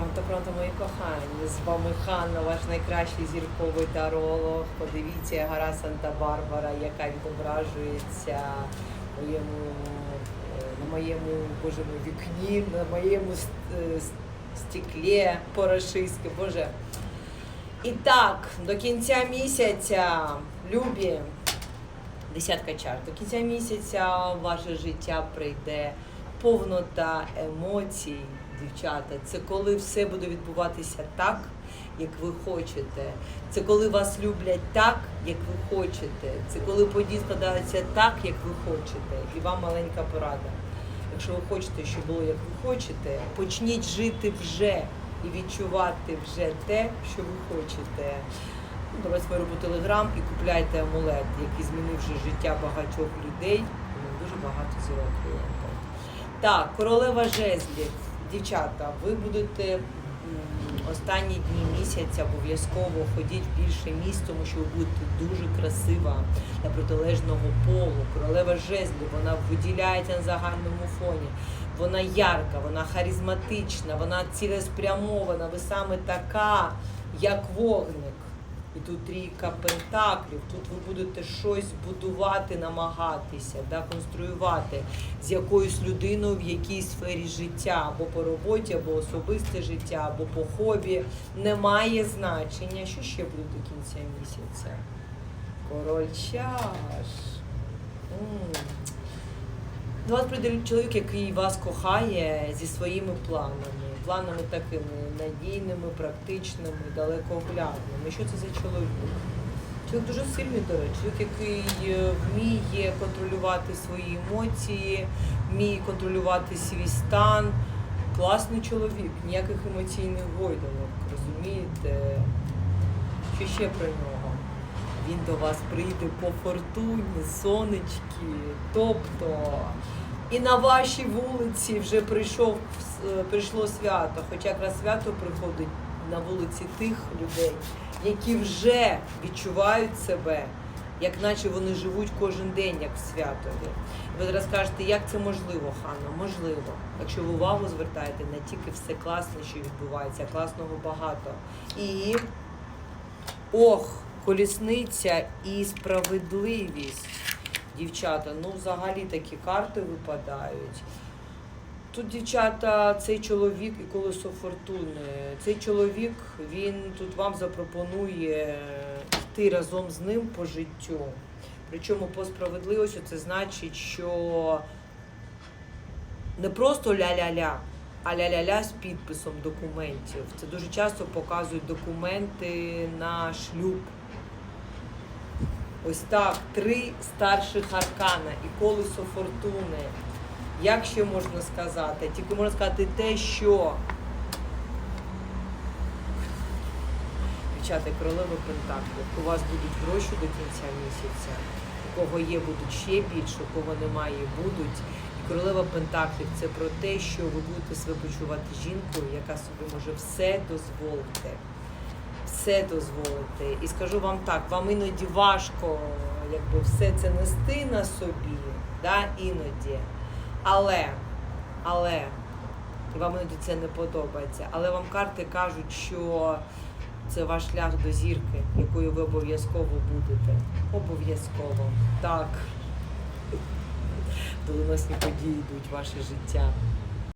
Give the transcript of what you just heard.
Пронто, пронто, мої кохані. З вами Ханна, ваш найкращий зірковий таролог. Подивіться, гора Санта-Барбара, яка відображується моєму, на моєму божому вікні, на моєму стеклі по-рашистськи, боже. І так, до кінця місяця, любі, десятка чар. До кінця місяця ваше життя прийде повнота емоцій, дівчата. Це коли все буде відбуватися так, як ви хочете. Це коли вас люблять так, як ви хочете. Це коли події складаються так, як ви хочете. І вам маленька порада. Якщо ви хочете, щоб було як ви хочете, почніть жити вже і відчувати вже те, що ви хочете. Давайте роботу телеграм і купляйте амулет, який змінив вже життя багатьох людей. Дуже багато зірок. Так, королева жезлів. Дівчата, ви будете останні дні місяця обов'язково ходіть в більше місць, тому що ви будете дуже красива для протилежного полу. Королева жезлі, вона виділяється на загальному фоні. Вона ярка, вона харизматична, вона цілеспрямована. Ви саме така, як вогник. І тут трійка пентаклів, тут ви будете щось будувати, намагатися, да, конструювати з якоюсь людиною в якійсь сфері життя, або по роботі, або особисте життя, або по хобі. Немає значення. Що ще буде до кінця місяця? Король чаш. М. До вас прийде чоловік, який вас кохає зі своїми планами. Планами такими надійними, практичними, далекоглядними. Що це за чоловік? Чоловік дуже сильний, до речі, чоловік, який е, вміє контролювати свої емоції, вміє контролювати свій стан. Класний чоловік, ніяких емоційних гойдалок, розумієте? Що ще про нього? Він до вас прийде по фортуні, сонечки, тобто і на вашій вулиці вже прийшов е, прийшло свято. Хоча якраз свято приходить на вулиці тих людей, які вже відчувають себе, як наче вони живуть кожен день, як в святові. Ви зараз кажете, як це можливо, Ханна? Можливо, якщо ви увагу звертаєте на тільки все класне, що відбувається, класного багато. І ох, колісниця і справедливість. Дівчата, ну взагалі такі карти випадають. Тут, дівчата, цей чоловік і колесо фортуни. Цей чоловік, він тут вам запропонує йти разом з ним по життю. Причому по справедливості це значить, що не просто ля-ля-ля, а ля-ля-ля з підписом документів. Це дуже часто показують документи на шлюб. Ось так, три старших аркана і колесо фортуни. Як ще можна сказати? Тільки можна сказати те, що дівчата королеви Пентаклів, у вас будуть гроші до кінця місяця, у кого є, будуть ще більше, у кого немає, будуть. Королева Пентаклів це про те, що ви будете себе почувати жінкою, яка собі може все дозволити все дозволити. І скажу вам так, вам іноді важко якби, все це нести на собі, да, іноді. Але, але, вам іноді це не подобається. Але вам карти кажуть, що це ваш шлях до зірки, якою ви обов'язково будете. Обов'язково. Так. Доленосні події йдуть в ваше життя.